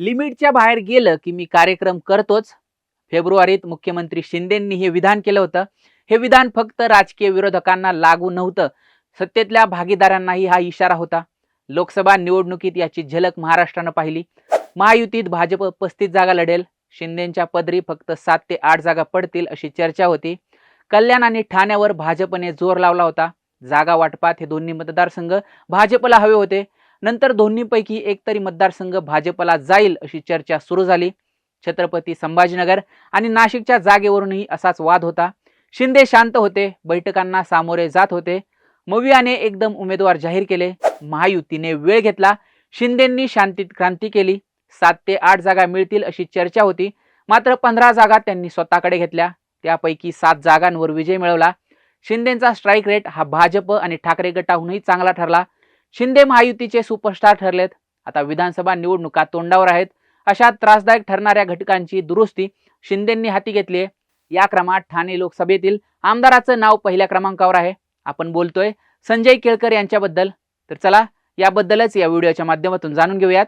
लिमिटच्या बाहेर गेलं की मी कार्यक्रम करतोच. फेब्रुवारीत मुख्यमंत्री शिंदेंनी हे विधान केलं होतं. हे विधान फक्त राजकीय विरोधकांना लागू नव्हतं. सत्तेतल्या भागीदारांनाही हा इशारा होता. लोकसभा निवडणुकीत याची झलक महाराष्ट्रानं पाहिली. महायुतीत भाजप पस्तीस जागा लढेल. शिंदेच्या पदरी फक्त सात ते आठ जागा पडतील अशी चर्चा होती. कल्याण आणि ठाण्यावर भाजपने जोर लावला होता. जागा वाटपात हे दोन्ही मतदारसंघ भाजपला हवे होते. नंतर दोन्हीपैकी एक तरी मतदारसंघ भाजपला जाईल अशी चर्चा सुरू झाली. छत्रपती संभाजीनगर आणि नाशिकच्या जागेवरूनही असाच वाद होता. शिंदे शांत होते बैठकांना सामोरे जात होते. मवियाने एकदम उमेदवार जाहीर केले. महायुतीने वेळ घेतला. शिंदेंनी शांतीत क्रांती केली. सात ते आठ जागा मिळतील अशी चर्चा होती. मात्र पंधरा जागा त्यांनी स्वतःकडे घेतल्या. त्यापैकी सात जागांवर विजय मिळवला. शिंदेचा स्ट्राईक रेट हा भाजप आणि ठाकरे गटाहूनही चांगला ठरला. शिंदे महायुतीचे सुपरस्टार ठरलेत. आता विधानसभा निवडणुका तोंडावर आहेत. अशा त्रासदायक ठरणाऱ्या घटकांची दुरुस्ती शिंदेंनी हाती घेतली आहे. या क्रमात ठाणे लोकसभेतील आमदाराचं नाव पहिल्या क्रमांकावर आहे. आपण बोलतोय संजय केळकर यांच्याबद्दल. तर चला याबद्दलच या व्हिडिओच्या माध्यमातून जाणून घेऊयात.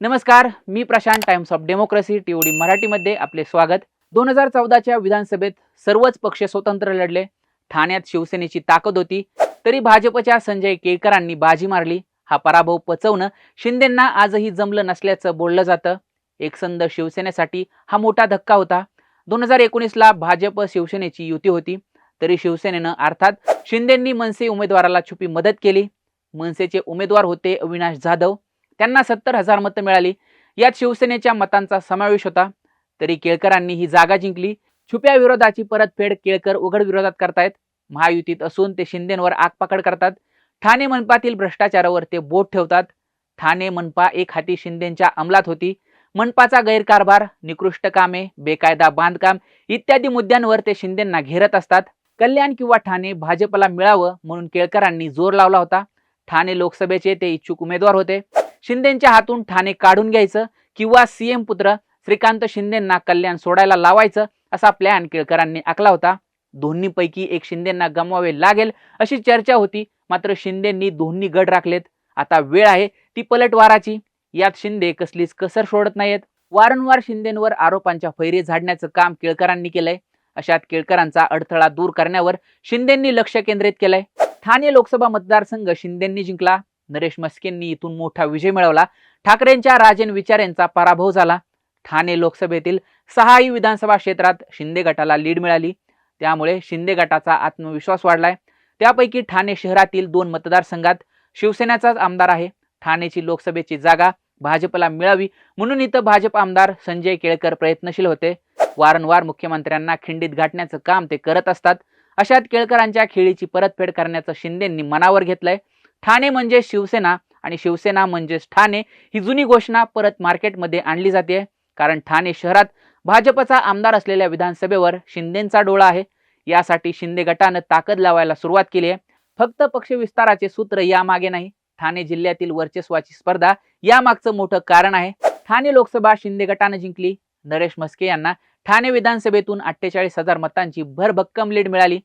नमस्कार मी Prashant times of democracy TOD मराठीमध्ये आपले स्वागत. दोन हजार चौदाच्या विधानसभेत सर्वच पक्ष स्वतंत्र लढले. ठाण्यात शिवसेनेची ताकद होती. तरी भाजपच्या संजय केळकरांनी बाजी मारली. हा पराभव पचवणं शिंदेंना आजही जमलं नसल्याचं बोललं जातं. एकसंध शिवसेनेसाठी हा मोठा धक्का होता. दोन हजार एकोणीसला भाजप शिवसेनेची युती होती. तरी शिवसेनेनं अर्थात शिंदेंनी मनसे उमेदवाराला छुपी मदत केली. मनसेचे उमेदवार होते अविनाश जाधव. त्यांना सत्तर हजार मतं मिळाली. यात शिवसेनेच्या मतांचा समावेश होता. तरी केळकरांनी ही जागा जिंकली. छुप्या विरोधाची परतफेड केळकर उघड विरोधात करतायत. महायुतीत असून ते शिंदेंवर आगपाकड करतात. ठाणे मनपातील भ्रष्टाचारावर ते बोट ठेवतात. ठाणे मनपा एक हाती शिंदेच्या अंमलात होती. मनपाचा गैरकारभार निकृष्ट कामे बेकायदा बांधकाम इत्यादी मुद्द्यांवर ते शिंदेंना घेरत असतात. कल्याण किंवा ठाणे भाजपला मिळावं म्हणून केळकरांनी जोर लावला होता. ठाणे लोकसभेचे ते इच्छुक उमेदवार होते. शिंदेच्या हातून ठाणे काढून घ्यायचं किंवा सीएम पुत्र श्रीकांत शिंदेंना कल्याण सोडायला लावायचं असा प्लॅन केळकरांनी आखला होता. दोन्हीपैकी एक शिंदेंना गमवावे लागेल अशी चर्चा होती. मात्र शिंदेंनी दोन्ही गड राखलेत. आता वेळ आहे ती पलटवाराची यात शिंदे कसलीच कसर सोडत नाहीत वारंवार शिंदेंवर आरोपांच्या फैरी झाडण्याचं काम केळकरांनी केलंय. अशात केळकरांचा अडथळा दूर करण्यावर शिंदेंनी लक्ष केंद्रित केलंय. ठाणे लोकसभा मतदारसंघ शिंदेंनी जिंकला. नरेश मस्केंनी इथून मोठा विजय मिळवला. ठाकरेंच्या राजन विचारेंचा पराभव झाला. ठाणे लोकसभेतील सहाही विधानसभा क्षेत्रात शिंदे गटाला लीड मिळाली. त्यामुळे शिंदे गटाचा आत्मविश्वास वाढलाय. त्यापैकी ठाणे शहरातील दोन मतदारसंघात शिवसेनेचाच आमदार आहे. ठाणेची लोकसभेची जागा भाजपला मिळावी म्हणून इथं भाजप आमदार संजय केळकर प्रयत्नशील होते. वारंवार मुख्यमंत्र्यांना खिंडीत गाठण्याचं काम ते करत असतात. अशात केळकरांच्या खेळीची परतफेड करण्याचं शिंदेंनी मनावर घेतलंय. ठाणे म्हणजे शिवसेना आणि शिवसेना म्हणजेच ठाणे ही जुनी घोषणा परत मार्केटमध्ये आणली जाते. कारण ठाणे शहरात भाजपचा आमदार असलेल्या विधानसभेवर शिंदेचा डोळा आहे. यासाठी शिंदे गटानं ताकद लावायला सुरुवात केली आहे. फक्त पक्ष विस्ताराचे सूत्र यामागे नाही. ठाणे जिल्ह्यातील वर्चस्वाची स्पर्धा यामागचं मोठं कारण आहे. ठाणे लोकसभा शिंदे गटानं जिंकली. नरेश म्हस्के यांना ठाणे विधानसभेतून अठ्ठेचाळीस हजार मतांची भरभक्कम लीड मिळाली.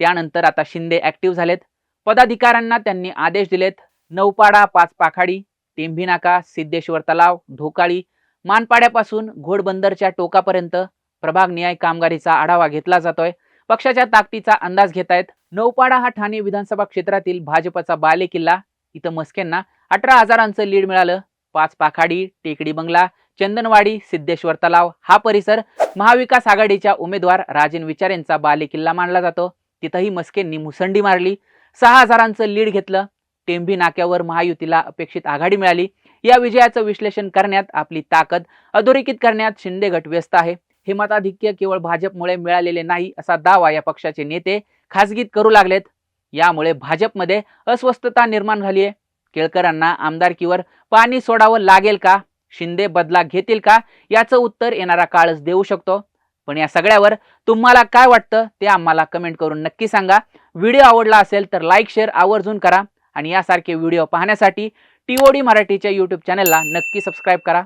त्यानंतर आता शिंदे ऍक्टिव्ह झालेत. पदाधिकाऱ्यांना त्यांनी आदेश दिलेत. नौपाडा पाच पाखाडी टेंभीनाका सिद्धेश्वर तलाव ढोकाळी मानपाड्यापासून घोडबंदरच्या टोकापर्यंत प्रभाग न्याय कामगारीचा आढावा घेतला जातोय. पक्षाच्या ताकदीचा अंदाज घेतायत. नौपाडा हा ठाणे विधानसभा क्षेत्रातील भाजपचा बाले किल्ला इथं मस्केंना अठरा हजारांचं लीड मिळालं. पाच पाखाडी टेकडी बंगला चंदनवाडी सिद्धेश्वर तलाव हा परिसर महाविकास आघाडीच्या उमेदवार राजन विचारेंचा बाले किल्ला मानला जातो. तिथंही मस्केंनी मुसंडी मारली. सहा हजारांचं लीड घेतलं. टेंभी नाक्यावर महायुतीला अपेक्षित आघाडी मिळाली. या विजयाचं विश्लेषण करण्यात आपली ताकद अधोरेखित करण्यात शिंदे गट व्यस्त आहे. हे मताधिक्य केवळ भाजपमुळे मिळालेले नाही असा दावा या पक्षाचे नेते खासगीत करू लागलेत. यामुळे भाजपमध्ये अस्वस्थता निर्माण झाली आहे केळकरांना आमदारकीवर पाणी सोडावं लागेल का? शिंदे बदला घेतील का? याचं उत्तर येणारा काळच देऊ शकतो. पण या सगळ्यावर तुम्हाला काय वाटतं ते आम्हाला कमेंट करून नक्की सांगा. व्हिडिओ आवडला असेल तर लाईक शेअर आवर्जून करा. आणि यासारखे व्हिडिओ पाहण्यासाठी टीओडी मराठीच्या यूट्यूब चॅनलला नक्की सबस्क्राईब करा.